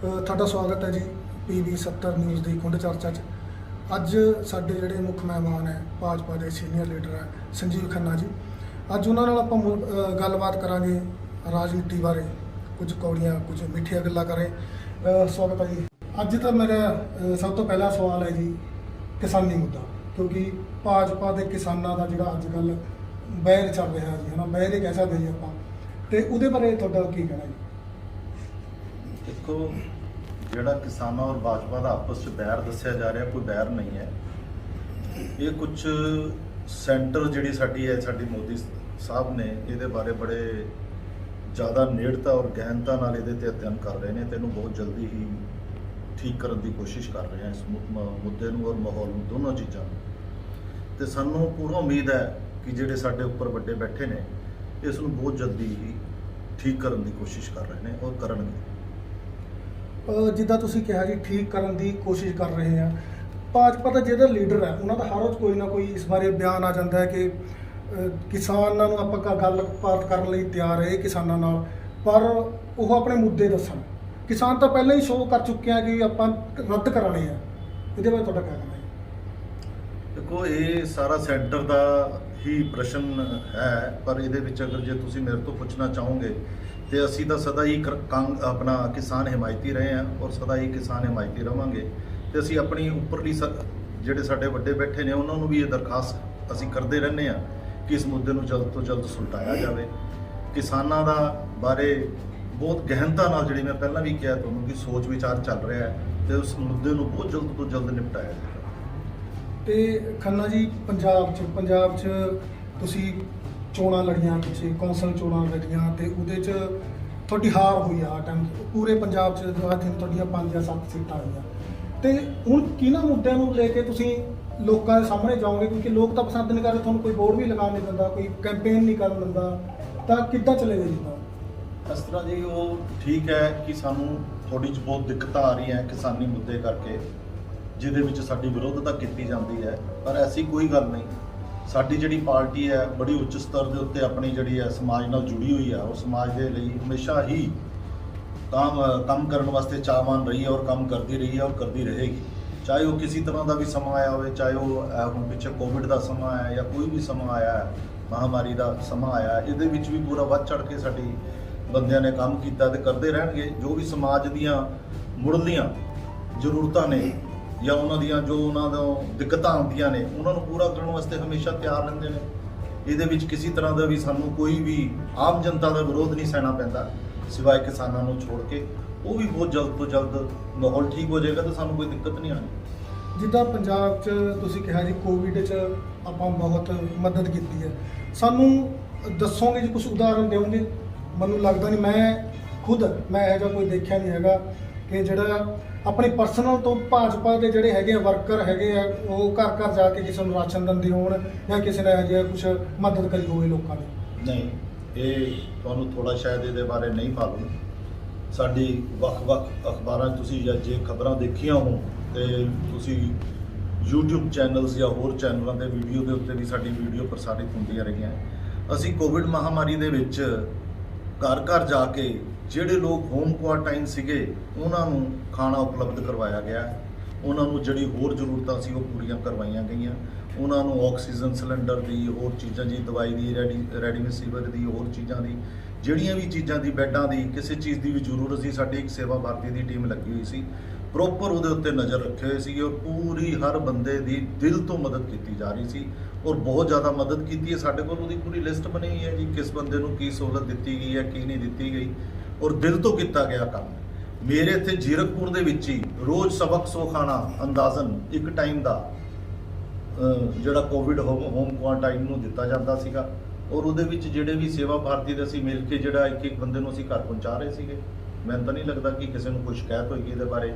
ਤੁਹਾਡਾ ਸਵਾਗਤ ਹੈ ਜੀ ਪੀਵੀ 70 ਨਿਊਜ਼ ਦੀ ਕੁੰਡ ਚਰਚਾ 'ਚ। ਅੱਜ ਸਾਡੇ ਜਿਹੜੇ ਮੁੱਖ ਮਹਿਮਾਨ ਹੈ, ਭਾਜਪਾ ਦੇ ਸੀਨੀਅਰ ਲੀਡਰ ਹੈ, ਸੰਜੀਵ ਖੰਨਾ ਜੀ। ਅੱਜ ਉਹਨਾਂ ਨਾਲ ਆਪਾਂ ਮੁ- ਗੱਲਬਾਤ ਕਰਾਂਗੇ ਰਾਜਨੀਤੀ ਬਾਰੇ। ਕੁਝ ਕੌੜੀਆਂ, ਕੁਝ ਮਿੱਠੀਆਂ ਗੱਲਾਂ ਕਰੇ। ਸਵਾਗਤ ਹੈ ਜੀ। ਅੱਜ ਤਾਂ ਮੇਰਾ ਸਭ ਤੋਂ ਪਹਿਲਾ ਸਵਾਲ ਹੈ ਜੀ, ਕਿਸਾਨੀ ਮੁੱਦਾ। ਕਿਉਂਕਿ ਭਾਜਪਾ ਦੇ ਕਿਸਾਨਾਂ ਦਾ ਜਿਹੜਾ ਅੱਜ ਕੱਲ ਬਹਿਰ ਚੱਲ ਰਿਹਾ ਜੀ, ਹਨਾ? ਬਹਿਰ ਹੀ ਕਹਿ ਸਕਦੇ ਜੀ ਆਪਾਂ। ਤੇ ਉਹਦੇ ਬਾਰੇ ਤੁਹਾਡਾ ਕੀ ਕਹਿਣਾ ਜੀ? ਦੇਖੋ, ਜਿਹੜਾ ਕਿਸਾਨਾਂ ਔਰ ਭਾਜਪਾ ਦਾ ਆਪਸ ਵਿੱਚ ਬੈਰ ਦੱਸਿਆ ਜਾ ਰਿਹਾ, ਕੋਈ ਬੈਰ ਨਹੀਂ ਹੈ। ਇਹ ਕੁਝ ਸੈਂਟਰ ਜਿਹੜੀ ਸਾਡੀ ਹੈ, ਸਾਡੀ ਮੋਦੀ ਸਾਹਿਬ ਨੇ ਇਹਦੇ ਬਾਰੇ ਬੜੇ ਜ਼ਿਆਦਾ ਨੇੜਤਾ ਔਰ ਗਹਿਨਤਾ ਨਾਲ ਇਹਦੇ ਤੇ ਅਧਿਐਨ ਕਰ ਰਹੇ ਨੇ ਤੇ ਇਹਨੂੰ ਬਹੁਤ ਜਲਦੀ ਹੀ ਠੀਕ ਕਰਨ ਦੀ ਕੋਸ਼ਿਸ਼ ਕਰ ਰਹੇ ਆ ਇਸ ਮੁੱਦੇ ਨੂੰ ਔਰ ਮਾਹੌਲ ਨੂੰ, ਦੋਨੋਂ ਚੀਜ਼ਾਂ ਨੂੰ। ਤੇ ਸਾਨੂੰ ਪੂਰਾ ਉਮੀਦ ਹੈ ਕਿ ਜਿਹੜੇ ਸਾਡੇ ਉੱਪਰ ਵੱਡੇ ਬੈਠੇ ਨੇ, ਇਸ ਨੂੰ ਬਹੁਤ ਜਲਦੀ ਹੀ ਠੀਕ ਕਰਨ ਦੀ ਕੋਸ਼ਿਸ਼ ਕਰ ਰਹੇ ਨੇ ਔਰ ਕਰਨਗੇ। ਜਿੱਦਾਂ ਤੁਸੀਂ ਕਿਹਾ ਜੀ, ਠੀਕ ਕਰਨ ਦੀ ਕੋਸ਼ਿਸ਼ ਕਰ ਰਹੇ ਆ। ਭਾਜਪਾ ਦਾ ਜਿਹੜਾ ਲੀਡਰ ਹੈ, ਉਹਨਾਂ ਦਾ ਹਰ ਰੋਜ਼ ਕੋਈ ਨਾ ਕੋਈ ਇਸ ਬਾਰੇ ਬਿਆਨ ਆ ਜਾਂਦਾ ਹੈ ਕਿ ਕਿਸਾਨਾਂ ਨੂੰ ਆਪਾਂ ਗੱਲਬਾਤ ਕਰਨ ਲਈ ਤਿਆਰ ਹੈ ਕਿਸਾਨਾਂ ਨਾਲ। ਪਰ ਉਹ ਆਪਣੇ ਮੁੱਦੇ ਦੱਸਣ। ਕਿਸਾਨ ਤਾਂ ਪਹਿਲਾਂ ਹੀ ਸ਼ੋਅ ਕਰ ਚੁੱਕੇ ਆ ਕਿ ਆਪਾਂ ਰੱਦ ਕਰਾਣੇ ਆ। ਇਹਦੇ ਬਾਰੇ ਤੁਹਾਡਾ ਕਹਿਣਾ ਹੈ। ਦੇਖੋ, ਇਹ ਸਾਰਾ ਸੈਂਟਰ ਦਾ ਹੀ ਪ੍ਰਸ਼ਨ ਹੈ, ਪਰ ਇਹਦੇ ਵਿੱਚ ਅਗਰ ਜੇ ਤੁਸੀਂ ਮੇਰੇ ਤੋਂ ਪੁੱਛਣਾ ਚਾਹੋਗੇ ਤੇ ਅਸੀਂ ਤਾਂ ਸਦਾ ਹੀ ਕਰ- ਕੰਗ ਆਪਣਾ ਕਿਸਾਨ ਹਮਾਇਤੀ ਰਹੇ ਹਾਂ ਔਰ ਸਦਾ ਹੀ ਕਿਸਾਨ ਹਮਾਇਤੀ ਰਵਾਂਗੇ। ਤੇ ਅਸੀਂ ਆਪਣੀ ਉੱਪਰਲੀ ਸ- ਜਿਹੜੇ ਸਾਡੇ ਵੱਡੇ ਬੈਠੇ ਨੇ, ਉਹਨਾਂ ਨੂੰ ਵੀ ਇਹ ਦਰਖਾਸਤ ਅਸੀਂ ਕਰਦੇ ਰਹਿੰਦੇ ਹਾਂ ਕਿ ਇਸ ਮੁੱਦੇ ਨੂੰ ਜਲਦ ਤੋਂ ਜਲਦ ਸੁਲਟਾਇਆ ਜਾਵੇ। ਕਿਸਾਨਾਂ ਦਾ ਬਾਰੇ ਬਹੁਤ ਗਹਿਨਤਾ ਨਾਲ ਜਿਹੜੀ ਮੈਂ ਪਹਿਲਾਂ ਵੀ ਕਿਹਾ ਤੁਹਾਨੂੰ ਕਿ ਸੋਚ ਵਿਚਾਰ ਚੱਲ ਰਿਹਾ ਹੈ ਤੇ ਉਸ ਮੁੱਦੇ ਨੂੰ ਬਹੁਤ ਜਲਦ ਤੋਂ ਜਲਦ ਨਿਪਟਾਇਆ ਜਾਵੇ। ਤੇ ਖੰਨਾ ਜੀ, ਪੰਜਾਬ 'ਚ ਪੰਜਾਬ 'ਚ ਤੁਸੀਂ ਚੋਣਾਂ ਲੜੀਆਂ ਪਿੱਛੇ, ਕੌਂਸਲ ਚੋਣਾਂ ਲੜੀਆਂ ਤੇ ਉਹਦੇ 'ਚ ਤੁਹਾਡੀ ਹਾਰ ਹੋਈ ਆ ਟਾਈਮ ਪੂਰੇ ਪੰਜਾਬ 'ਚ ਦੁਆ ਤਿੰਨ ਤੁਹਾਡੀਆਂ ਪੰਜ ਜਾਂ ਸੱਤ ਸੀਟਾਂ ਆਈਆਂ। ਤੇ ਹੁਣ ਕਿਹਨਾਂ ਮੁੱਦਿਆਂ ਨੂੰ ਲੈ ਕੇ ਤੁਸੀਂ ਲੋਕਾਂ ਦੇ ਸਾਹਮਣੇ ਜਾਓਗੇ? ਕਿਉਂਕਿ ਲੋਕ ਤਾਂ ਪਸੰਦ ਨਹੀਂ ਕਰਦੇ, ਤੁਹਾਨੂੰ ਕੋਈ ਬੋਰਡ ਵੀ ਲਗਾਉਣ ਨਹੀਂ ਦਿੰਦਾ, ਕੋਈ ਕੈਂਪੇਨ ਨਹੀਂ ਕਰਨ ਦਿੰਦਾ। ਤਾਂ ਕਿੱਦਾਂ ਚੱਲੇਗਾ ਜੀ ਤਾਂ ਇਸ ਤਰ੍ਹਾਂ ਜੀ ਉਹ ਠੀਕ ਹੈ ਕਿ ਸਾਨੂੰ ਥੋੜੀ ਜਿਹੀ ਬਹੁਤ ਦਿੱਕਤਾਂ ਆ ਰਹੀਆਂ ਕਿਸਾਨੀ ਮੁੱਦੇ ਕਰਕੇ, ਜਿਹਦੇ ਵਿੱਚ ਸਾਡੀ ਵਿਰੋਧਤਾ ਕੀਤੀ ਜਾਂਦੀ ਹੈ। ਪਰ ਐਸੀ ਕੋਈ ਗੱਲ ਨਹੀਂ। ਸਾਡੀ ਜਿਹੜੀ ਪਾਰਟੀ ਹੈ ਬੜੀ ਉੱਚ ਸਤਰ ਦੇ ਉੱਤੇ ਆਪਣੀ ਜਿਹੜੀ ਹੈ ਸਮਾਜ ਨਾਲ ਜੁੜੀ ਹੋਈ ਹੈ ਉਹ ਸਮਾਜ ਦੇ ਲਈ ਹਮੇਸ਼ਾ ਹੀ ਕੰਮ ਕੰਮ ਕਰਨ ਵਾਸਤੇ ਚਾਹਵਾਨ ਰਹੀ ਹੈ ਔਰ ਕੰਮ ਕਰਦੀ ਰਹੀ ਹੈ ਔਰ ਕਰਦੀ ਰਹੇਗੀ। ਚਾਹੇ ਉਹ ਕਿਸੇ ਤਰ੍ਹਾਂ ਦਾ ਵੀ ਸਮਾਂ ਆਇਆ ਹੋਵੇ ਚਾਹੇ ਉਹ ਹੁਣ ਪਿੱਛੇ ਕੋਵਿਡ ਦਾ ਸਮਾਂ ਆਇਆ ਜਾਂ ਕੋਈ ਵੀ ਸਮਾਂ ਆਇਆ ਹੈ, ਮਹਾਮਾਰੀ ਦਾ ਸਮਾਂ ਆਇਆ ਇਹਦੇ ਵਿੱਚ ਵੀ ਪੂਰਾ ਵੱਧ ਚੜ ਕੇ ਸਾਡੀ ਬੰਦਿਆਂ ਨੇ ਕੰਮ ਕੀਤਾ ਤੇ ਕਰਦੇ ਰਹਿਣਗੇ। ਜੋ ਵੀ ਸਮਾਜ ਦੀਆਂ ਮੁੱਢਲੀਆਂ ਜ਼ਰੂਰਤਾਂ ਨੇ ਜਾਂ ਉਹਨਾਂ ਦੀਆਂ ਜੋ ਉਹਨਾਂ ਦਾ ਦਿੱਕਤਾਂ ਆਉਂਦੀਆਂ ਨੇ, ਉਹਨਾਂ ਨੂੰ ਪੂਰਾ ਕਰਨ ਵਾਸਤੇ ਹਮੇਸ਼ਾ ਤਿਆਰ ਰਹਿੰਦੇ ਨੇ। ਇਹਦੇ ਵਿੱਚ ਕਿਸੇ ਤਰ੍ਹਾਂ ਦਾ ਵੀ ਸਾਨੂੰ ਕੋਈ ਵੀ ਆਮ ਜਨਤਾ ਦਾ ਵਿਰੋਧ ਨਹੀਂ ਸਹਿਣਾ ਪੈਂਦਾ, ਸਿਵਾਏ ਕਿਸਾਨਾਂ ਨੂੰ ਛੋੜ ਕੇ। ਉਹ ਵੀ ਬਹੁਤ ਜਲਦ ਤੋਂ ਜਲਦ ਮਾਹੌਲ ਠੀਕ ਹੋ ਜਾਏਗਾ ਤਾਂ ਸਾਨੂੰ ਕੋਈ ਦਿੱਕਤ ਨਹੀਂ ਆਣੀ ਜਿੱਦਾਂ ਪੰਜਾਬ 'ਚ ਤੁਸੀਂ ਕਿਹਾ ਜੀ ਕੋਵਿਡ 'ਚ ਆਪਾਂ ਬਹੁਤ ਮਦਦ ਕੀਤੀ ਹੈ। ਸਾਨੂੰ ਦੱਸੋਗੇ ਜੀ ਕੁਝ ਉਦਾਹਰਨ ਦਿਓਗੇ? ਮੈਨੂੰ ਲੱਗਦਾ ਨਹੀਂ, ਮੈਂ ਖੁਦ, ਮੈਂ ਇਹੋ ਜਿਹਾ ਕੋਈ ਦੇਖਿਆ ਨਹੀਂ ਹੈਗਾ ਕਿ ਜਿਹੜਾ ਆਪਣੀ ਪਰਸਨਲ ਤੋਂ ਭਾਜਪਾ ਦੇ ਜਿਹੜੇ ਹੈਗੇ ਆ ਵਰਕਰ ਹੈਗੇ ਆ, ਉਹ ਘਰ ਘਰ ਜਾ ਕੇ ਕਿਸੇ ਨੂੰ ਰਾਸ਼ਨ ਦਿੰਦੇ ਹੋਣ ਜਾਂ ਕਿਸੇ ਨੇ ਇਹੋ ਜਿਹਾ ਕੁਝ ਮਦਦ ਕਰੀ ਹੋਵੇ ਲੋਕਾਂ ਦੀ ਨਹੀਂ, ਇਹ ਤੁਹਾਨੂੰ ਥੋੜਾ ਸ਼ਾਇਦ ਇਹਦੇ ਬਾਰੇ ਨਹੀਂ ਮਾਲੂਮ। ਸਾਡੀ ਵੱਖ-ਵੱਖ ਅਖਬਾਰਾਂ ਤੁਸੀਂ ਜਾਂ ਜੇ ਖਬਰਾਂ ਦੇਖੀਆਂ ਹੋ ਤੇ ਤੁਸੀਂ YouTube ਚੈਨਲਸ ਜਾਂ ਹੋਰ ਚੈਨਲਾਂ ਦੇ ਵੀਡੀਓ ਦੇ ਉੱਤੇ ਵੀ ਸਾਡੀ ਵੀਡੀਓ ਪ੍ਰਸਾਰਿਤ ਹੁੰਦੀਆਂ ਰਹੀਆਂ। ਅਸੀਂ ਕੋਵਿਡ ਮਹਾਮਾਰੀ ਦੇ ਵਿੱਚ ਘਰ ਘਰ ਜਾ ਕੇ ਜਿਹੜੇ ਲੋਕ ਹੋਮ ਕੁਆਰਟਾਈਨ ਸੀਗੇ, ਉਹਨਾਂ ਨੂੰ ਖਾਣਾ ਉਪਲਬਧ ਕਰਵਾਇਆ ਗਿਆ। ਉਹਨਾਂ ਨੂੰ ਜਿਹੜੀ ਹੋਰ ਜ਼ਰੂਰਤਾਂ ਸੀ, ਉਹ ਪੂਰੀਆਂ ਕਰਵਾਈਆਂ ਗਈਆਂ। ਉਹਨਾਂ ਨੂੰ ਆਕਸੀਜਨ ਸਿਲੰਡਰ ਦੀ, ਹੋਰ ਚੀਜ਼ਾਂ ਜੀ ਦਵਾਈ ਦੀ, ਰੈਡੀ ਰੈਡੀਮਿਸੀਵਰ ਦੀ, ਹੋਰ ਚੀਜ਼ਾਂ ਦੀ, ਜਿਹੜੀਆਂ ਵੀ ਚੀਜ਼ਾਂ ਦੀ, ਬੈੱਡਾਂ ਦੀ, ਕਿਸੇ ਚੀਜ਼ ਦੀ ਵੀ ਜ਼ਰੂਰਤ ਸੀ, ਸਾਡੀ ਇੱਕ ਸੇਵਾ ਭਾਰਤੀ ਦੀ ਟੀਮ ਲੱਗੀ ਹੋਈ ਸੀ। ਪ੍ਰੋਪਰ ਉਹਦੇ ਉੱਤੇ ਨਜ਼ਰ ਰੱਖੇ ਹੋਏ ਸੀ ਔਰ ਪੂਰੀ ਹਰ ਬੰਦੇ ਦੀ ਦਿਲ ਤੋਂ ਮਦਦ ਕੀਤੀ ਜਾ ਰਹੀ ਸੀ ਔਰ ਬਹੁਤ ਜ਼ਿਆਦਾ ਮਦਦ ਕੀਤੀ ਹੈ। ਸਾਡੇ ਕੋਲ ਉਹਦੀ ਪੂਰੀ ਲਿਸਟ ਬਣੀ ਹੋਈ ਹੈ ਜੀ, ਕਿਸ ਬੰਦੇ ਨੂੰ ਕੀ ਸਹੂਲਤ ਦਿੱਤੀ ਗਈ ਹੈ, ਕੀ ਨਹੀਂ ਦਿੱਤੀ ਗਈ। ਔਰ ਦਿਲ ਤੋਂ ਕੀਤਾ ਗਿਆ ਕੰਮ। ਮੇਰੇ ਇੱਥੇ ਜੀਰਕਪੁਰ ਦੇ ਵਿੱਚ ਹੀ ਰੋਜ਼ ਸਬਕ ਸੋਖਾਣਾ ਅੰਦਾਜ਼ਨ ਇੱਕ ਟਾਈਮ ਦਾ ਜਿਹੜਾ ਕੋਵਿਡ ਹੋਮ ਕੁਆਰੰਟਾਈਨ ਨੂੰ ਦਿੱਤਾ ਜਾਂਦਾ ਸੀਗਾ। ਔਰ ਉਹਦੇ ਵਿੱਚ ਜਿਹੜੇ ਵੀ ਸੇਵਾ ਭਾਰਤੀ ਦੇ ਅਸੀਂ ਮਿਲ ਕੇ ਜਿਹੜਾ ਇੱਕ ਇੱਕ ਬੰਦੇ ਨੂੰ ਅਸੀਂ ਘਰ ਪਹੁੰਚਾ ਰਹੇ ਸੀਗੇ। ਮੈਨੂੰ ਤਾਂ ਨਹੀਂ ਲੱਗਦਾ ਕਿ ਕਿਸੇ ਨੂੰ ਕੋਈ ਸ਼ਿਕਾਇਤ ਹੋਏਗੀ ਇਹਦੇ ਬਾਰੇ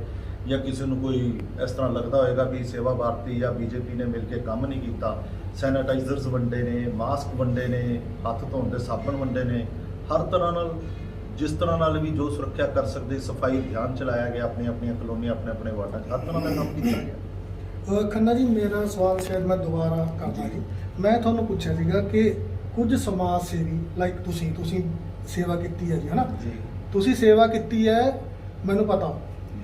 ਜਾਂ ਕਿਸੇ ਨੂੰ ਕੋਈ ਇਸ ਤਰ੍ਹਾਂ ਲੱਗਦਾ ਹੋਏਗਾ ਵੀ ਸੇਵਾ ਭਾਰਤੀ ਜਾਂ ਬੀਜੇਪੀ ਨੇ ਮਿਲ ਕੇ ਕੰਮ ਨਹੀਂ ਕੀਤਾ। ਸੈਨੀਟਾਈਜ਼ਰਸ ਵੰਡੇ ਨੇ ਮਾਸਕ ਵੰਡੇ ਨੇ, ਹੱਥ ਧੋਣ ਦੇ ਸਾਬਣ ਵੰਡੇ ਨੇ। ਹਰ ਤਰ੍ਹਾਂ ਨਾਲ ਜਿਸ ਤਰ੍ਹਾਂ ਨਾਲ ਵੀ ਜੋ ਸੁਰੱਖਿਆ ਕਰ ਸਕਦੇ ਸਫ਼ਾਈ ਅਭਿਆਨ ਚਲਾਇਆ ਗਿਆ ਆਪਣੀਆਂ ਆਪਣੀਆਂ ਕਲੋਨੀਆਂ ਆਪਣੇ ਆਪਣੇ ਵਾਰਡਾਂ 'ਚ ਹਰ ਤਰ੍ਹਾਂ ਦਾ ਕੰਮ ਕੀਤਾ ਗਿਆ। ਖੰਨਾ ਜੀ ਮੇਰਾ ਸਵਾਲ ਸ਼ਾਇਦ ਮੈਂ ਦੁਬਾਰਾ ਕਰਦਾ ਜੀ ਮੈਂ ਤੁਹਾਨੂੰ ਪੁੱਛਿਆ ਸੀਗਾ ਕਿ ਕੁਝ ਸਮਾਜ ਸੇਵੀ ਲਾਈਕ ਤੁਸੀਂ ਤੁਸੀਂ ਸੇਵਾ ਕੀਤੀ ਹੈ ਜੀ ਹਨਾ? ਜੀ। ਤੁਸੀਂ ਸੇਵਾ ਕੀਤੀ ਹੈ ਮੈਨੂੰ ਪਤਾ।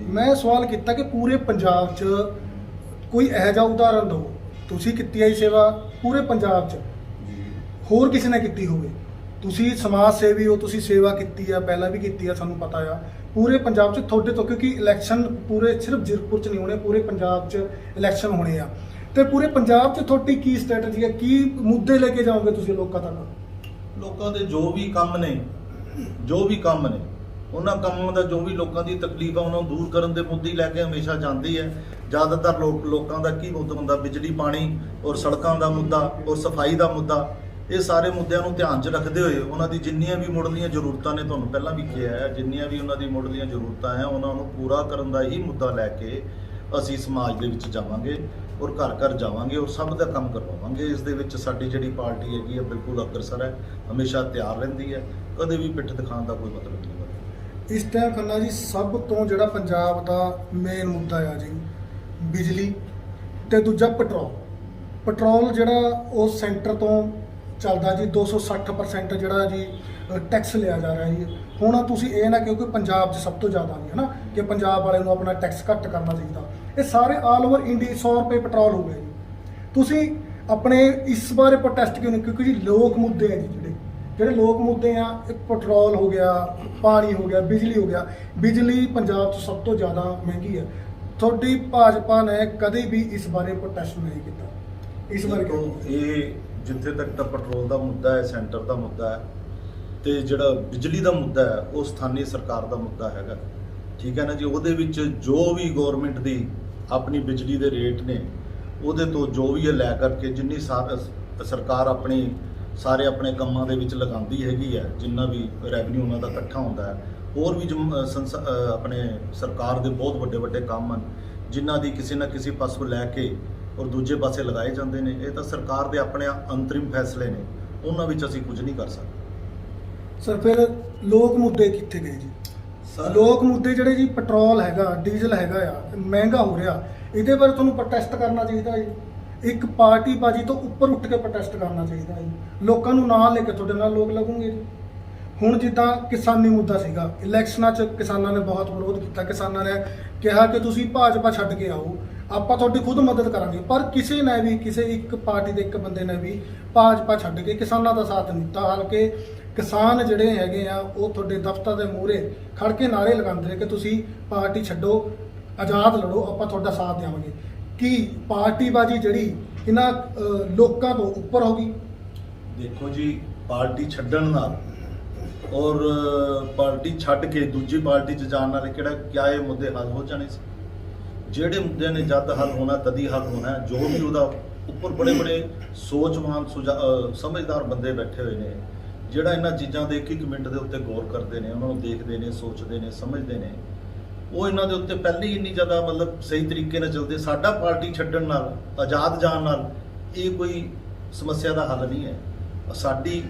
ਮੈਂ ਸਵਾਲ ਕੀਤਾ ਕਿ ਪੂਰੇ ਪੰਜਾਬ 'ਚ ਕੋਈ ਇਹੋ ਜਿਹਾ ਉਦਾਹਰਨ ਦਿਓ। ਤੁਸੀਂ ਕੀਤੀ ਹੈ ਸੇਵਾ ਪੂਰੇ ਪੰਜਾਬ 'ਚ। ਹੋਰ ਕਿਸੇ ਨੇ ਕੀਤੀ ਹੋਵੇ? ਤੁਸੀਂ ਸਮਾਜ ਸੇਵੀ ਹੋ, ਤੁਸੀਂ ਸੇਵਾ ਕੀਤੀ ਆ, ਪਹਿਲਾਂ ਵੀ ਕੀਤੀ ਆ, ਸਾਨੂੰ ਪਤਾ ਆ। ਪੂਰੇ ਪੰਜਾਬ 'ਚ ਤੁਹਾਡੇ ਤੋਂ, ਕਿਉਂਕਿ ਇਲੈਕਸ਼ਨ ਪੂਰੇ ਸਿਰਫ ਜ਼ੀਰਕਪੁਰ 'ਚ ਨਹੀਂ ਹੋਣੇ, ਪੂਰੇ ਪੰਜਾਬ 'ਚ ਇਲੈਕਸ਼ਨ ਹੋਣੇ ਆ। ਤੇ ਪੂਰੇ ਪੰਜਾਬ 'ਚ ਤੁਹਾਡੀ ਕੀ ਸਟ੍ਰੈਟਜੀ ਹੈ ਕੀ ਮੁੱਦੇ ਲੈ ਕੇ ਜਾਓਗੇ ਤੁਸੀਂ ਲੋਕਾਂ ਤੱਕ? ਲੋਕਾਂ ਦੇ ਜੋ ਵੀ ਕੰਮ ਨੇ, ਜੋ ਵੀ ਕੰਮ ਨੇ, ਉਹਨਾਂ ਕੰਮਾਂ ਦਾ ਜੋ ਵੀ ਲੋਕਾਂ ਦੀ ਤਕਲੀਫ ਆ, ਉਹਨਾਂ ਨੂੰ ਦੂਰ ਕਰਨ ਦੇ ਮੁੱਦੇ ਲੈ ਕੇ ਹਮੇਸ਼ਾ ਜਾਂਦੀ ਹੈ ਜ਼ਿਆਦਾਤਰ ਲੋਕ ਲੋਕਾਂ ਦਾ ਕੀ ਮੁੱਦਾ ਹੁੰਦਾ ਬਿਜਲੀ, ਪਾਣੀ ਔਰ ਸੜਕਾਂ ਦਾ ਮੁੱਦਾ ਔਰ ਸਫ਼ਾਈ ਦਾ ਮੁੱਦਾ। ਇਹ ਸਾਰੇ ਮੁੱਦਿਆਂ ਨੂੰ ਧਿਆਨ 'ਚ ਰੱਖਦੇ ਹੋਏ ਉਹਨਾਂ ਦੀ ਜਿੰਨੀਆਂ ਵੀ ਮੁੱਢਲੀਆਂ ਜ਼ਰੂਰਤਾਂ ਨੇ ਤੁਹਾਨੂੰ ਪਹਿਲਾਂ ਵੀ ਕਿਹਾ ਹੈ, ਜਿੰਨੀਆਂ ਵੀ ਉਹਨਾਂ ਦੀ ਮੁੱਢਲੀਆਂ ਜ਼ਰੂਰਤਾਂ ਹੈ, ਉਹਨਾਂ ਨੂੰ ਪੂਰਾ ਕਰਨ ਦਾ ਹੀ ਮੁੱਦਾ ਲੈ ਕੇ ਅਸੀਂ ਸਮਾਜ ਦੇ ਵਿੱਚ ਜਾਵਾਂਗੇ ਔਰ ਘਰ ਘਰ ਜਾਵਾਂਗੇ ਔਰ ਸਭ ਦਾ ਕੰਮ ਕਰਵਾਵਾਂਗੇ। ਇਸ ਦੇ ਵਿੱਚ ਸਾਡੀ ਜਿਹੜੀ ਪਾਰਟੀ ਹੈਗੀ ਹੈ, ਬਿਲਕੁਲ ਅਗਰਸਰ ਹੈ, ਹਮੇਸ਼ਾ ਤਿਆਰ ਰਹਿੰਦੀ ਹੈ, ਕਦੇ ਵੀ ਪਿੱਠ ਦਿਖਾਉਣ ਦਾ ਕੋਈ ਮਤਲਬ ਨਹੀਂ ਹੈ ਇਸ ਟਾਈਮ ਖੰਨਾ ਜੀ, ਸਭ ਤੋਂ ਜਿਹੜਾ ਪੰਜਾਬ ਦਾ ਮੇਨ ਮੁੱਦਾ ਆ ਜੀ, ਬਿਜਲੀ ਤੇ ਦੂਜਾ ਪੈਟਰੋਲ। ਪੈਟਰੋਲ ਜਿਹੜਾ ਉਹ ਸੈਂਟਰ ਤੋਂ ਚੱਲਦਾ ਜੀ 260% ਜਿਹੜਾ ਜੀ ਟੈਕਸ ਲਿਆ ਜਾ ਰਿਹਾ ਜੀ। ਹੁਣ ਤੁਸੀਂ ਇਹ ਨਾ ਕਿਉਂਕਿ ਪੰਜਾਬ 'ਚ ਸਭ ਤੋਂ ਜ਼ਿਆਦਾ ਨਹੀਂ ਹੈ ਨਾ ਕਿ ਪੰਜਾਬ ਵਾਲੇ ਨੂੰ ਆਪਣਾ ਟੈਕਸ ਘੱਟ ਕਰਨਾ ਚਾਹੀਦਾ। ਇਹ ਸਾਰੇ ਆਲ ਓਵਰ ਇੰਡੀਆ 100 ਰੁਪਏ ਪੈਟਰੋਲ ਹੋ ਗਿਆ ਜੀ। ਤੁਸੀਂ ਆਪਣੇ ਇਸ ਬਾਰੇ ਪ੍ਰੋਟੈਸਟ ਕਿਉਂ ਨਹੀਂ ਕਿਉਂਕਿ ਜੀ ਲੋਕ ਮੁੱਦੇ ਆ ਜੀ ਜਿਹੜੇ। ਜਿਹੜੇ ਲੋਕ ਮੁੱਦੇ ਆ ਇਹ ਪੈਟਰੋਲ ਹੋ ਗਿਆ ਪਾਣੀ ਹੋ ਗਿਆ ਬਿਜਲੀ ਹੋ ਗਿਆ ਬਿਜਲੀ ਪੰਜਾਬ 'ਚ ਸਭ ਤੋਂ ਜ਼ਿਆਦਾ ਮਹਿੰਗੀ ਹੈ। ਤੁਹਾਡੀ ਭਾਜਪਾ ਨੇ ਕਦੇ ਵੀ ਇਸ ਬਾਰੇ ਪ੍ਰੋਟੈਸਟ ਨਹੀਂ ਕੀਤਾ। ਇਸ ਬਾਰੇ? ਇਹ ਜਿੱਥੇ ਤੱਕ ਤਾਂ ਪੈਟਰੋਲ ਦਾ ਮੁੱਦਾ ਹੈ, ਸੈਂਟਰ ਦਾ ਮੁੱਦਾ ਹੈ ਤੇ ਜਿਹੜਾ ਬਿਜਲੀ ਦਾ ਮੁੱਦਾ ਹੈ, ਉਹ ਸਥਾਨੀ ਸਰਕਾਰ ਦਾ ਮੁੱਦਾ ਹੈਗਾ। ਠੀਕ ਹੈ ਨਾ ਜੀ? ਉਹਦੇ ਵਿੱਚ ਜੋ ਵੀ ਗਵਰਨਮੈਂਟ ਦੀ ਆਪਣੀ ਬਿਜਲੀ ਦੇ ਰੇਟ ਨੇ, ਉਹਦੇ ਤੋਂ ਜੋ ਵੀ ਇਹ ਲੈ ਕਰਕੇ ਜਿੰਨੀ ਸਾਰ- ਸਰਕਾਰ ਆਪਣੀ ਸਾਰੇ ਆਪਣੇ ਕੰਮਾਂ ਦੇ ਵਿੱਚ ਲਗਾਉਂਦੀ ਹੈਗੀ ਹੈ, ਜਿੰਨਾ ਵੀ ਰੈਵਨਿਊ ਉਹਨਾਂ ਦਾ ਇਕੱਠਾ ਹੁੰਦਾ ਹੈ, ਹੋਰ ਵੀ ਜਮ- ਸੰਸ- ਆਪਣੇ ਸਰਕਾਰ ਦੇ ਬਹੁਤ ਵੱਡੇ ਵੱਡੇ ਕੰਮ ਹਨ ਜਿਨ੍ਹਾਂ ਦੀ ਕਿਸੇ ਨਾ ਕਿਸੇ ਪਾਸੋਂ ਲੈ ਕੇ ਔਰ ਦੂਜੇ ਪਾਸੇ ਲਗਾਏ ਜਾਂਦੇ ਨੇ ਇਹ ਤਾਂ ਸਰਕਾਰ ਦੇ ਆਪਣੇ ਅੰਤਰਿਮ ਫੈਸਲੇ ਨੇ ਉਹਨਾਂ ਵਿੱਚ ਅਸੀਂ ਕੁਝ ਨਹੀਂ ਕਰ ਸਕਦੇ। ਸਰ ਫਿਰ ਲੋਕ ਮੁੱਦੇ ਕਿੱਥੇ ਗਏ ਜੀ? ਲੋਕ ਮੁੱਦੇ ਜਿਹੜੇ ਜੀ ਪੈਟਰੋਲ ਹੈਗਾ ਡੀਜ਼ਲ ਹੈਗਾ ਆ ਮਹਿੰਗਾ ਹੋ ਰਿਹਾ ਇਹਦੇ ਬਾਰੇ ਤੁਹਾਨੂੰ ਪ੍ਰੋਟੈਸਟ ਕਰਨਾ ਚਾਹੀਦਾ ਹੈ ਇੱਕ ਪਾਰਟੀ ਬਾਜੀ ਤੋਂ ਉੱਪਰ ਉੱਠ ਕੇ ਪ੍ਰੋਟੈਸਟ ਕਰਨਾ ਚਾਹੀਦਾ ਹੈ ਲੋਕਾਂ ਨੂੰ ਨਾਲ ਲੈ ਕੇ ਤੁਹਾਡੇ ਨਾਲ ਲੋਕ ਲੱਗੂਗੇ ਜੀ। ਹੁਣ ਜਿੱਦਾਂ ਕਿਸਾਨੀ ਮੁੱਦਾ ਸੀਗਾ ਇਲੈਕਸ਼ਨਾਂ 'ਚ ਕਿਸਾਨਾਂ ਨੇ ਬਹੁਤ ਵਿਰੋਧ ਕੀਤਾ ਕਿਸਾਨਾਂ ਨੇ ਕਿਹਾ ਕਿ ਤੁਸੀਂ ਭਾਜਪਾ ਛੱਡ ਕੇ ਆਓ ਆਪਾਂ ਤੁਹਾਡੀ ਖੁਦ ਮਦਦ ਕਰਾਂਗੇ। ਪਰ ਕਿਸੇ ਨੇ ਵੀ, ਕਿਸੇ ਇੱਕ ਪਾਰਟੀ ਦੇ ਇੱਕ ਬੰਦੇ ਨੇ ਵੀ ਭਾਜਪਾ ਛੱਡ ਕੇ ਕਿਸਾਨਾਂ ਦਾ ਸਾਥ ਨਹੀਂ ਦਿੱਤਾ। ਹਾਲਾਂਕਿ ਕਿਸਾਨ ਜਿਹੜੇ ਹੈਗੇ ਆ, ਉਹ ਤੁਹਾਡੇ ਦਫ਼ਤਰ ਦੇ ਮੂਹਰੇ ਖੜ ਕੇ ਨਾਰੇ ਲਗਾਉਂਦੇ ਨੇ ਕਿ ਤੁਸੀਂ ਪਾਰਟੀ ਛੱਡੋ, ਆਜ਼ਾਦ ਲੜੋ, ਆਪਾਂ ਤੁਹਾਡਾ ਸਾਥ ਦੇਵਾਂਗੇ। ਕੀ ਪਾਰਟੀਬਾਜੀ ਜਿਹੜੀ ਇਹਨਾਂ ਲੋਕਾਂ ਤੋਂ ਉੱਪਰ ਹੋ ਗਈ? ਦੇਖੋ ਜੀ, ਪਾਰਟੀ ਛੱਡਣ ਨਾਲ ਔਰ ਪਾਰਟੀ ਛੱਡ ਕੇ ਦੂਜੀ ਪਾਰਟੀ 'ਚ ਜਾਣ ਨਾਲ ਕਿਹੜਾ, ਕਿਆ ਇਹ ਮੁੱਦੇ ਹੱਲ ਹੋ ਜਾਣੇ ਸੀ? ਜਿਹੜੇ ਮੁੱਦੇ ਨੇ ਜਦ ਹੱਲ ਹੋਣਾ ਤਦੀ ਹੱਲ ਹੋਣਾ ਹੈ। ਜੋ ਵੀ ਉਹਦਾ ਉੱਪਰ ਬੜੇ ਬੜੇ ਸੋਚਵਾਨ ਸੁਝਾ- ਅ, ਸਮਝਦਾਰ ਬੰਦੇ ਬੈਠੇ ਹੋਏ ਨੇ ਜਿਹੜਾ ਇਹਨਾਂ ਚੀਜ਼ਾਂ ਦੇ ਇੱਕ ਇੱਕ ਮਿੰਟ ਦੇ ਉੱਤੇ ਗੌਰ ਕਰਦੇ ਨੇ ਉਹਨਾਂ ਨੂੰ ਦੇਖਦੇ ਨੇ ਸੋਚਦੇ ਨੇ ਸਮਝਦੇ ਨੇ ਉਹ ਇਹਨਾਂ ਦੇ ਉੱਤੇ ਪਹਿਲੇ ਹੀ ਇੰਨੀ ਜ਼ਿਆਦਾ ਮਤਲਬ ਸਹੀ ਤਰੀਕੇ ਨਾਲ ਚੱਲਦੇ ਸਾਡਾ ਪਾਰਟੀ ਛੱਡਣ ਨਾਲ ਆਜ਼ਾਦ ਜਾਣ ਨਾਲ ਇਹ ਕੋਈ ਸਮੱਸਿਆ ਦਾ ਹੱਲ ਨਹੀਂ ਹੈ ਸਾਡੀ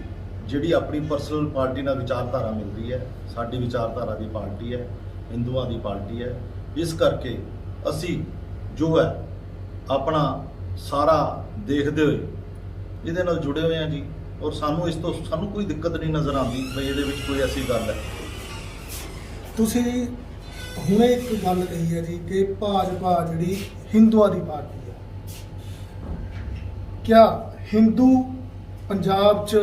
ਜਿਹੜੀ ਆਪਣੀ ਪਰਸਨਲ ਪਾਰਟੀ ਨਾਲ ਵਿਚਾਰਧਾਰਾ ਮਿਲਦੀ ਹੈ ਸਾਡੀ ਵਿਚਾਰਧਾਰਾ ਦੀ ਪਾਰਟੀ ਹੈ ਹਿੰਦੂਆਂ ਦੀ ਪਾਰਟੀ ਹੈ ਇਸ ਕਰਕੇ ਅਸੀਂ ਜੋ ਹੈ ਆਪਣਾ ਸਾਰਾ ਦੇਖਦੇ ਹੋਏ ਇਹਦੇ ਨਾਲ ਜੁੜੇ ਹੋਏ ਹਾਂ ਜੀ। ਔਰ ਸਾਨੂੰ ਇਸ ਤੋਂ ਸਾਨੂੰ ਕੋਈ ਦਿੱਕਤ ਨਹੀਂ ਨਜ਼ਰ ਆਉਂਦੀ ਬਈ ਇਹਦੇ ਵਿੱਚ ਕੋਈ ਐਸੀ ਗੱਲ ਹੈ। ਤੁਸੀਂ ਹੁਣੇ ਇੱਕ ਗੱਲ ਕਹੀ ਹੈ ਜੀ ਕਿ ਭਾਜਪਾ ਜਿਹੜੀ ਹਿੰਦੂਆਂ ਦੀ ਪਾਰਟੀ ਹੈ, ਕਿਆ ਹਿੰਦੂ ਪੰਜਾਬ 'ਚ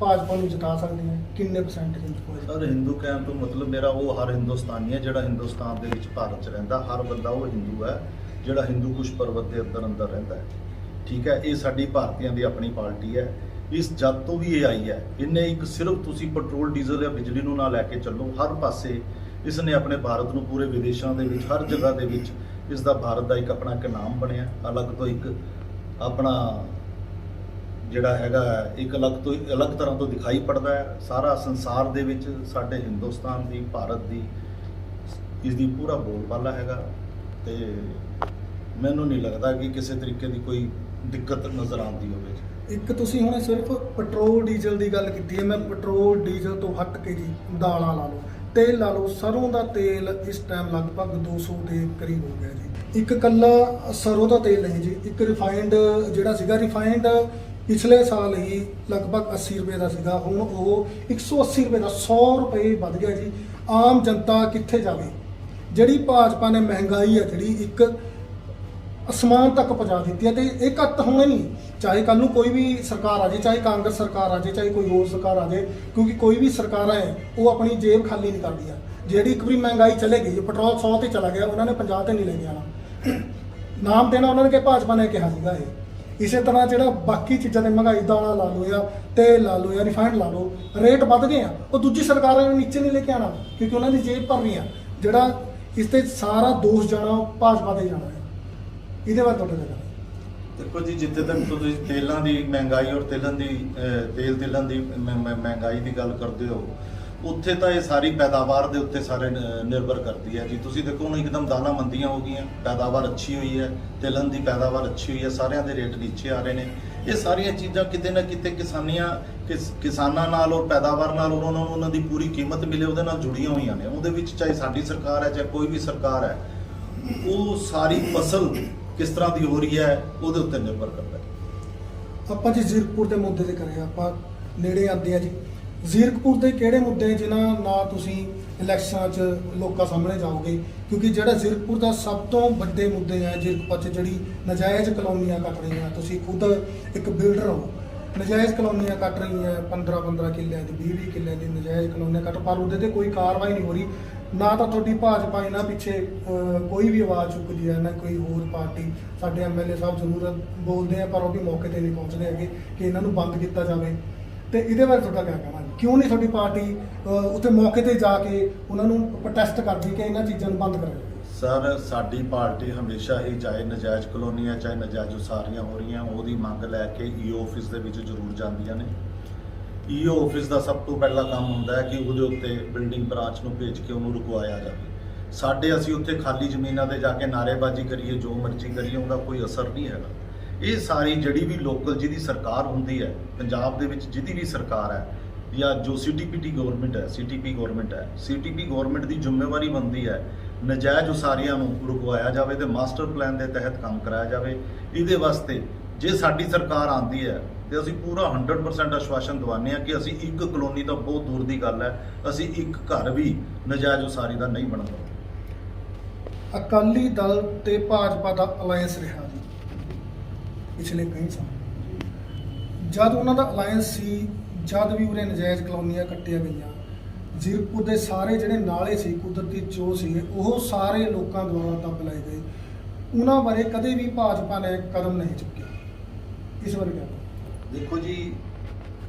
ਭਾਜਪਾ ਨੂੰ ਜਿਤਾ ਸਕਦੇ ਹੈ, ਕਿੰਨੇ ਪਰਸੈਂਟ ਹਿੰਦੂ ਹੈ ਸਰ, ਹਿੰਦੂ ਕਹਿਣ ਤੋਂ ਮਤਲਬ ਮੇਰਾ ਉਹ ਹਰ ਹਿੰਦੁਸਤਾਨੀ ਹੈ, ਜਿਹੜਾ ਹਿੰਦੁਸਤਾਨ ਦੇ ਵਿੱਚ ਭਾਰਤ 'ਚ ਰਹਿੰਦਾ, ਹਰ ਬੰਦਾ ਉਹ ਹਿੰਦੂ ਹੈ, ਜਿਹੜਾ ਹਿੰਦੂ ਕੁਸ਼ ਪਰਬਤ ਦੇ ਅੰਦਰ ਅੰਦਰ ਰਹਿੰਦਾ ਹੈ। ਠੀਕ ਹੈ, ਇਹ ਸਾਡੀ ਭਾਰਤੀਆਂ ਦੀ ਆਪਣੀ ਪਾਰਟੀ ਹੈ। ਇਸ ਜਦ ਤੋਂ ਵੀ ਇਹ ਆਈ ਹੈ, ਇਹਨੇ ਇੱਕ ਸਿਰਫ ਤੁਸੀਂ ਪੈਟਰੋਲ, ਡੀਜ਼ਲ ਜਾਂ ਬਿਜਲੀ ਨੂੰ ਨਾ ਲੈ ਕੇ ਚੱਲੋ, ਹਰ ਪਾਸੇ ਇਸ ਨੇ ਆਪਣੇ ਭਾਰਤ ਨੂੰ ਪੂਰੇ ਵਿਦੇਸ਼ਾਂ ਦੇ ਵਿੱਚ, ਹਰ ਜਗ੍ਹਾ ਦੇ ਵਿੱਚ ਇਸ ਦਾ ਭਾਰਤ ਦਾ ਇੱਕ ਆਪਣਾ ਇੱਕ ਨਾਮ ਬਣਿਆ, ਅਲੱਗ ਤੋਂ ਇੱਕ ਆਪਣਾ ਜਿਹੜਾ ਹੈਗਾ ਹੈ, ਇੱਕ ਅਲੱਗ ਤੋਂ ਅਲੱਗ ਤਰ੍ਹਾਂ ਤੋਂ ਦਿਖਾਈ ਪੜਦਾ ਹੈ। ਸਾਰਾ ਸੰਸਾਰ ਦੇ ਵਿੱਚ ਸਾਡੇ ਹਿੰਦੁਸਤਾਨ ਦੀ ਭਾਰਤ ਦੀ ਇਸ ਦੀ ਪੂਰਾ ਬੋਲਬਾਲਾ ਹੈਗਾ। ਤੇ ਮੈਨੂੰ ਨਹੀਂ ਲੱਗਦਾ ਕਿ ਕਿਸੇ ਤਰੀਕੇ ਦੀ ਕੋਈ ਦਿੱਕਤ ਨਜ਼ਰ ਆਉਂਦੀ ਹੋਵੇ। ਇੱਕ ਤੁਸੀਂ ਹੁਣ ਸਿਰਫ ਪੈਟਰੋਲ ਡੀਜ਼ਲ ਦੀ ਗੱਲ ਕੀਤੀ ਹੈ। ਮੈਂ ਪੈਟਰੋਲ ਡੀਜ਼ਲ ਤੋਂ ਹਟ ਕੇ ਜੀ ਦਾਲਾਂ ਲਾ ਲਓ। ਤੇਲ ਲਾ ਲਓ। ਸਰੋਂ ਦਾ ਤੇਲ ਇਸ ਟਾਈਮ ਲਗਭਗ 200 ਦੇ ਕਰੀਬ ਹੋ ਗਿਆ ਜੀ। ਇੱਕ ਕੱਲਾ ਸਰੋਂ ਦਾ ਤੇਲ ਨਹੀਂ ਜੀ। ਇੱਕ ਰਿਫਾਈਨਡ ਜਿਹੜਾ ਸੀਗਾ ਰਿਫਾਈਨਡ ਪਿਛਲੇ ਸਾਲ ਹੀ ਲਗਭਗ 80 ਰੁਪਏ ਦਾ ਸੀਗਾ, ਹੁਣ ਉਹ 180 ਰੁਪਏ ਦਾ 100 ਰੁਪਏ ਵੱਧ ਗਿਆ ਜੀ। ਆਮ ਜਨਤਾ ਕਿੱਥੇ ਜਾਵੇ? ਜਿਹੜੀ ਭਾਜਪਾ ਨੇ ਮਹਿੰਗਾਈ ਹੈ ਜਿਹੜੀ ਇੱਕ ਅਸਮਾਨ ਤੱਕ ਪਹੁੰਚਾ ਦਿੱਤੀ ਹੈ ਤੇ ਇਹ ਘੱਟ ਹੋਣਾ ਨਹੀਂ। ਚਾਹੇ ਕੱਲ ਨੂੰ ਕੋਈ ਵੀ ਸਰਕਾਰ ਆ ਜਾਏ ਚਾਹੇ ਕਾਂਗਰਸ ਸਰਕਾਰ ਆ ਜਾਏ ਚਾਹੇ ਕੋਈ ਹੋਰ ਸਰਕਾਰ ਆ ਜਾਏ ਕਿਉਂਕਿ ਕੋਈ ਵੀ ਸਰਕਾਰ ਹੈ ਉਹ ਆਪਣੀ ਜੇਬ ਖਾਲੀ ਨਹੀਂ ਕਰਦੀ ਆ। ਜਿਹੜੀ ਇੱਕ ਵਾਰੀ ਮਹਿੰਗਾਈ ਚਲੇ ਗਈ, ਪੈਟਰੋਲ 100 ਤੇ ਚਲਾ ਗਿਆ, ਉਹਨਾਂ ਨੇ 50 ਤੇ ਨਹੀਂ ਲੈ ਕੇ ਆਣਾ ਨਾਮ ਦੇਣਾ ਉਹਨਾਂ ਨੇ ਕਿ ਭਾਜਪਾ ਨੇ ਕਿਹਾ ਸੀਗਾ ਇਹ। ਇਸੇ ਤਰ੍ਹਾਂ ਜਿਹੜਾ ਬਾਕੀ ਚੀਜ਼ਾਂ ਦੇ ਮਹਿੰਗਾਈ ਦਾਣਾ ਲਾ ਲਓ ਜਾਂ ਤੇਲ ਲਾ ਲਓ ਜਾਂ ਰਿਫਾਈਨਡ ਲਾ ਲਓ ਰੇਟ ਵੱਧ ਗਏ ਆ। ਉਹ ਦੂਜੀ ਸਰਕਾਰਾਂ ਨੇ ਨੀਚੇ ਨਹੀਂ ਲੈ ਕੇ ਆਣਾ ਕਿਉਂਕਿ ਉਹਨਾਂ ਦੀ ਜੇਬ ਭਰਨੀ ਆ। ਜਿਹੜਾ ਇਸ ਤੇ ਸਾਰਾ ਦੋਸ਼ ਜਾਣਾ, ਉਹ ਭਾਜਪਾ ਤੇ ਜਾਣਾ ਹੈ। ਇਹਦੇ ਬਾਰੇ ਤੁਹਾਡੇ ਨਾਲ ਦੇਖੋ ਜੀ, ਜਿੱਥੇ ਤੱਕ ਤੁਸੀਂ ਤੇਲਾਂ ਦੀ ਮਹਿੰਗਾਈ ਔਰ ਤੇਲਨ ਦੀ ਤੇਲ ਤੇਲਨ ਦੀ ਮਹਿੰਗਾਈ ਦੀ ਗੱਲ ਕਰਦੇ ਹੋ ਉੱਥੇ ਤਾਂ ਇਹ ਸਾਰੀ ਪੈਦਾਵਾਰ ਦੇ ਉੱਤੇ ਸਾਰੇ ਨਿਰਭਰ ਕਰਦੀ ਹੈ ਜੀ। ਤੁਸੀਂ ਦੇਖੋ ਹੁਣ ਇੱਕਦਮ ਦਾਲਾਂ ਮੰਦੀਆਂ ਹੋ ਗਈਆਂ, ਪੈਦਾਵਾਰ ਅੱਛੀ ਹੋਈ ਹੈ, ਤੇਲਨ ਦੀ ਪੈਦਾਵਾਰ ਅੱਛੀ ਹੋਈ ਹੈ, ਸਾਰਿਆਂ ਦੇ ਰੇਟ ਨੀਚੇ ਆ ਰਹੇ ਨੇ। ਇਹ ਸਾਰੀਆਂ ਚੀਜ਼ਾਂ ਕਿਤੇ ਨਾ ਕਿਤੇ ਕਿਸਾਨੀਆਂ ਕਿਸਾਨਾਂ ਨਾਲ ਔਰ ਪੈਦਾਵਾਰ ਨਾਲ ਉਹਨਾਂ ਨੂੰ ਉਹਨਾਂ ਦੀ ਪੂਰੀ ਕੀਮਤ ਮਿਲੇ, ਉਹਦੇ ਨਾਲ ਜੁੜੀਆਂ ਹੋਈਆਂ ਨੇ। ਉਹਦੇ ਵਿੱਚ ਚਾਹੇ ਸਾਡੀ ਸਰਕਾਰ ਹੈ, ਚਾਹੇ ਕੋਈ ਵੀ ਸਰਕਾਰ ਹੈ, ਉਹ ਸਾਰੀ ਫਸਲ ਕਿਸ ਤਰ੍ਹਾਂ ਦੀ ਹੋ ਰਹੀ ਹੈ, ਉਹਦੇ ਉੱਤੇ ਨਿਰਭਰ ਕਰਦਾ ਹੈ। ਆਪਾਂ ਜੀ ਜ਼ੀਰਕਪੁਰ ਦੇ ਮੁੱਦੇ ਤੇ ਕਰੇ, ਆਪਾਂ ਨੇੜੇ ਆਉਂਦੇ ਆ ਜੀ। ਜ਼ੀਰਕਪੁਰ ਦੇ ਕਿਹੜੇ ਮੁੱਦੇ ਜਿਨ੍ਹਾਂ ਨਾਲ ਤੁਸੀਂ ਇਲੈਕਸ਼ਨਾਂ 'ਚ ਲੋਕਾਂ ਸਾਹਮਣੇ ਜਾਓਗੇ? ਕਿਉਂਕਿ ਜਿਹੜਾ ਜ਼ੀਰਕਪੁਰ ਦਾ ਸਭ ਤੋਂ ਵੱਡੇ ਮੁੱਦੇ ਆ ਜ਼ੀਰਕਪੁਰ 'ਚ ਜਿਹੜੀ ਨਜਾਇਜ਼ ਕਲੋਨੀਆਂ ਕੱਟ ਰਹੀਆਂ, ਤੁਸੀਂ ਖੁਦ ਇੱਕ ਬਿਲਡਰ ਹੋ, ਨਜਾਇਜ਼ ਕਲੋਨੀਆਂ ਕੱਟ ਰਹੀਆਂ 15 15 ਕਿੱਲਿਆਂ ਦੀ 20 20 ਕਿੱਲਿਆਂ ਦੀ ਨਜਾਇਜ਼ ਕਲੋਨੀਆਂ ਕੱਟ, ਪਰ ਉਹਦੇ ਤੇ ਕੋਈ ਕਾਰਵਾਈ ਨਹੀਂ ਹੋ ਰਹੀ। ਨਾ ਤਾਂ ਤੁਹਾਡੀ ਭਾਜਪਾ ਇਹਨਾਂ ਪਿੱਛੇ ਕੋਈ ਵੀ ਆਵਾਜ਼ ਚੁੱਕਦੀ ਹੈ ਨਾ ਕੋਈ ਹੋਰ ਪਾਰਟੀ, ਸਾਡੇ ਐਮਐਲਏ ਸਾਹਿਬ ਜ਼ਰੂਰ ਬੋਲਦੇ ਆ, ਪਰ ਉਹ ਵੀ ਮੌਕੇ ਤੇ ਨਹੀਂ ਪਹੁੰਚਦੇ ਹੈਗੇ ਕਿ ਇਹਨਾਂ ਨੂੰ ਬੰਦ ਕੀਤਾ ਜਾਵੇ। ਤੇ ਇਹਦੇ ਬਾਰੇ ਤੁਹਾਡਾ ਕੀ ਕਹਿਣਾ ਕਿਉਂ ਨਹੀਂ ਤੁਹਾਡੀ ਪਾਰਟੀ ਅਹ, ਉੱਥੇ ਮੌਕੇ ਤੇ ਜਾ ਕੇ ਉਹਨਾਂ ਨੂੰ ਪ੍ਰੋਟੈਸਟ ਕਰਦੀ ਕਿ ਇਹਨਾਂ ਚੀਜ਼ਾਂ ਨੂੰ ਬੰਦ ਕਰਿਆ ਸਰ ਸਾਡੀ ਪਾਰਟੀ ਹਮੇਸ਼ਾ ਹੀ ਚਾਹੇ ਨਜਾਇਜ਼ ਕਲੋਨੀਆਂ ਚਾਹੇ ਨਜਾਇਜ਼ ਉਸਾਰੀਆਂ ਹੋ ਰਹੀਆਂ ਉਹਦੀ ਮੰਗ ਲੈ ਕੇ e ਈਓ ਆਫਿਸ ਦੇ ਵਿੱਚ ਜ਼ਰੂਰ ਜਾਂਦੀਆਂ ਨੇ। e ਈਓ ਆਫਿਸ ਦਾ ਸਭ ਤੋਂ ਪਹਿਲਾ ਕੰਮ ਹੁੰਦਾ ਹੈ ਕਿ ਉਹਦੇ ਉੱਤੇ ਬਿਲਡਿੰਗ ਬ੍ਰਾਂਚ ਨੂੰ ਭੇਜ ਕੇ ਉਹਨੂੰ ਰੁਕਵਾਇਆ ਜਾਵੇ। ਸਾਡੇ ਅਸੀਂ ਉੱਥੇ ਖਾਲੀ ਜ਼ਮੀਨਾਂ ਤੇ ਜਾ ਕੇ ਨਾਅਰੇਬਾਜ਼ੀ ਕਰੀਏ ਜੋ ਮਰਜ਼ੀ ਕਰੀਏ ਉਹਦਾ ਕੋਈ ਅਸਰ ਨਹੀਂ ਹੈਗਾ। ਇਹ ਸਾਰੀ ਜਿਹੜੀ ਵੀ ਲੋਕਲ ਜਿਹਦੀ ਸਰਕਾਰ ਹੁੰਦੀ ਹੈ ਪੰਜਾਬ ਦੇ ਵਿੱਚ ਜਿਹਦੀ ਵੀ ਸਰਕਾਰ ਹੈ ਜਾਂ ਜੋ ਸੀਟੀਪੀਟੀ ਗਵਰਨਮੈਂਟ ਹੈ ਸੀਟੀਪੀ ਗਵਰਨਮੈਂਟ ਹੈ ਸੀਟੀਪੀ ਗਵਰਨਮੈਂਟ ਦੀ ਜ਼ਿੰਮੇਵਾਰੀ ਬਣਦੀ ਹੈ ਨਜਾਇਜ਼ ਉਸਾਰੀਆਂ ਨੂੰ ਰੁਕਵਾਇਆ ਜਾਵੇ ਤੇ ਮਾਸਟਰ ਪਲਾਨ ਦੇ ਤਹਿਤ ਕੰਮ ਕਰਾਇਆ ਜਾਵੇ। ਇਹਦੇ ਵਾਸਤੇ ਜੇ ਸਾਡੀ ਸਰਕਾਰ ਆਂਦੀ ਹੈ ਤੇ ਅਸੀਂ ਪੂਰਾ 100% ਆਸ਼ਵਾਸਨ ਦਵਾਉਂਦੇ ਹਾਂ ਕਿ ਅਸੀਂ ਇੱਕ ਕਲੋਨੀ ਤਾਂ ਬਹੁਤ ਦੂਰ ਦੀ ਗੱਲ ਹੈ, ਅਸੀਂ ਇੱਕ ਘਰ ਵੀ ਨਜਾਇਜ਼ ਉਸਾਰੀ ਦਾ ਨਹੀਂ ਬਣਨ ਅਕਾਲੀ ਦਲ ਤੇ ਭਾਜਪਾ ਦਾ ਅਲਾਈਅੰਸ ਰਿਹਾ ਜੀ, ਪਿਛਲੇ ਕਈ ਸਾਲ। ਜਦ ਉਹਨਾਂ ਦਾ ਅਲਾਈਅੰਸ ਸੀ ਜਦ ਵੀ ਉਰੇ ਨਜਾਇਜ਼ ਕਲੋਨੀਆਂ ਕੱਟੀਆਂ ਗਈਆਂ, ਜ਼ੀਰਕਪੁਰ ਦੇ ਸਾਰੇ ਜਿਹੜੇ ਨਾਲੇ ਸੀ, ਕੁਦਰਤੀ ਚੋ ਸੀ, ਉਹ ਸਾਰੇ ਲੋਕਾਂ ਦੁਆਰਾ ਦੱਬ ਲਏ ਗਏ। ਉਹਨਾਂ ਬਾਰੇ ਕਦੇ ਵੀ ਭਾਜਪਾ ਨੇ ਕਦਮ ਨਹੀਂ ਚੁੱਕਿਆ। ਇਸ ਬਾਰੇ ਕਿਹਾ ਦੇਖੋ ਜੀ,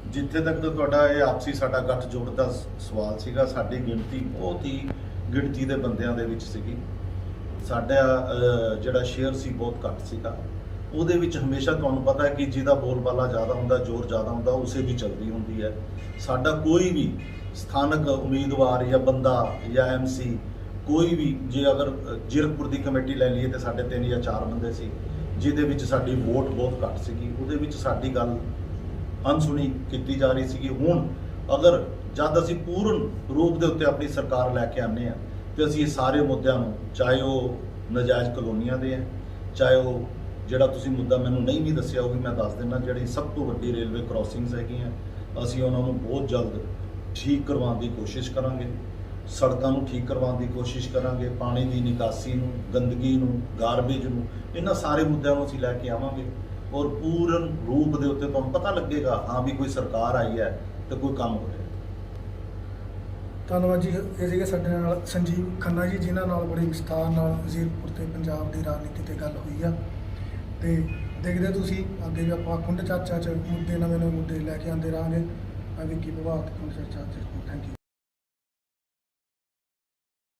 ਜਿੱਥੇ ਤੱਕ ਤੁਹਾਡਾ ਇਹ ਆਪਸੀ ਸਾਡਾ ਗੱਠਜੋੜ ਦਾ ਸਵਾਲ ਸੀਗਾ, ਸਾਡੀ ਗਿਣਤੀ ਬਹੁਤ ਹੀ ਗਿਣਤੀ ਦੇ ਬੰਦਿਆਂ ਦੇ ਵਿੱਚ ਸੀਗੀ। ਸਾਡਾ ਜਿਹੜਾ ਸ਼ੇਅਰ ਸੀ ਬਹੁਤ ਘੱਟ ਸੀਗਾ। ਉਹਦੇ ਵਿੱਚ ਹਮੇਸ਼ਾ ਤੁਹਾਨੂੰ ਪਤਾ ਹੈ ਕਿ ਜਿਹਦਾ ਬੋਲਬਾਲਾ ਜ਼ਿਆਦਾ ਹੁੰਦਾ, ਜ਼ੋਰ ਜ਼ਿਆਦਾ ਹੁੰਦਾ, ਉਸੇ ਦੀ ਚੱਲਦੀ ਹੁੰਦੀ ਹੈ। ਸਾਡਾ ਕੋਈ ਵੀ ਸਥਾਨਕ ਉਮੀਦਵਾਰ ਜਾਂ ਬੰਦਾ ਜਾਂ ਐਮਸੀ ਕੋਈ ਵੀ ਜੇ ਅਗਰ ਜੀਰਕਪੁਰ ਦੀ ਕਮੇਟੀ ਲੈ ਲਈਏ ਤੇ ਸਾਡੇ ਤਿੰਨ ਜਾਂ ਚਾਰ ਬੰਦੇ ਸੀ, ਜਿਹਦੇ ਵਿੱਚ ਸਾਡੀ ਵੋਟ ਬਹੁਤ ਘੱਟ ਸੀਗੀ, ਉਹਦੇ ਵਿੱਚ ਸਾਡੀ ਗੱਲ ਅਣਸੁਣੀ ਕੀਤੀ ਜਾ ਰਹੀ ਸੀਗੀ। ਹੁਣ ਅਗਰ ਜਦ ਅਸੀਂ ਪੂਰਨ ਰੂਪ ਦੇ ਉੱਤੇ ਆਪਣੀ ਸਰਕਾਰ ਲੈ ਕੇ ਆਨੇ ਆ ਤੇ ਅਸੀਂ ਇਹ ਸਾਰੇ ਮੁੱਦਿਆਂ ਨੂੰ, ਚਾਹੇ ਉਹ ਨਜਾਇਜ਼ ਕਲੋਨੀਆਂ ਦੇ ਆ ਚਾਹੇ ਉਹ ਜਿਹੜਾ ਤੁਸੀਂ ਮੁੱਦਾ ਮੈਨੂੰ ਨਹੀਂ ਵੀ ਦੱਸਿਆ ਉਹ ਵੀ ਮੈਂ ਦੱਸ ਦਿੰਦਾ, ਜਿਹੜੀ ਸਭ ਤੋਂ ਵੱਡੀ ਰੇਲਵੇ ਕ੍ਰਾਸਿੰਗਸ ਹੈਗੀਆਂ ਅਸੀਂ ਉਹਨਾਂ ਨੂੰ ਬਹੁਤ ਜਲਦ ਠੀਕ ਕਰਵਾਉਣ ਦੀ ਕੋਸ਼ਿਸ਼ ਕਰਾਂਗੇ, ਸੜਕਾਂ ਨੂੰ ਠੀਕ ਕਰਵਾਉਣ ਦੀ ਕੋਸ਼ਿਸ਼ ਕਰਾਂਗੇ, ਪਾਣੀ ਦੀ ਨਿਕਾਸੀ ਨੂੰ, ਗੰਦਗੀ ਨੂੰ ਗਾਰਬੇਜ ਨੂੰ, ਇਹਨਾਂ ਸਾਰੇ ਮੁੱਦਿਆਂ ਨੂੰ ਅਸੀਂ ਲੈ ਕੇ ਆਵਾਂਗੇ ਔਰ ਪੂਰਨ ਰੂਪ ਦੇ ਉੱਤੇ ਤੁਹਾਨੂੰ ਪਤਾ ਲੱਗੇਗਾ, ਹਾਂ ਵੀ ਕੋਈ ਸਰਕਾਰ ਆਈ ਹੈ ਤੇ ਕੋਈ ਕੰਮ ਹੋ ਰਿਹਾ। ਧੰਨਵਾਦ ਜੀ, ਇਹ ਸੀਗੇ ਸਾਡੇ ਨਾਲ ਸੰਜੀਵ ਖੰਨਾ ਜੀ, ਜਿਨ੍ਹਾਂ ਨਾਲ ਬੜੇ ਵਿਸਥਾਰ ਨਾਲ ਵਜ਼ੀਰਪੁਰ ਤੇ ਪੰਜਾਬ ਦੀ ਰਾਜਨੀਤੀ ਤੇ ਗੱਲ ਹੋਈ ਆ। ਤੇ ਦੇਖਦੇ ਤੁਸੀਂ, ਅੱਗੇ ਵੀ ਆਪਾਂ ਖੁੰਡ ਚਾਚਾ ਚ ਮੁੱਦੇ ਨਵੇਂ ਨਵੇਂ ਮੁੱਦੇ ਲੈ ਕੇ ਆਉਂਦੇ ਰਹਾਂਗੇ। ਮੈਂ ਵਿੱਕੀ ਪ੍ਰਭਾਤ ਖੁੰਡ ਚਾਚਾ ਤੇ ਥੈਂਕ ਯੂ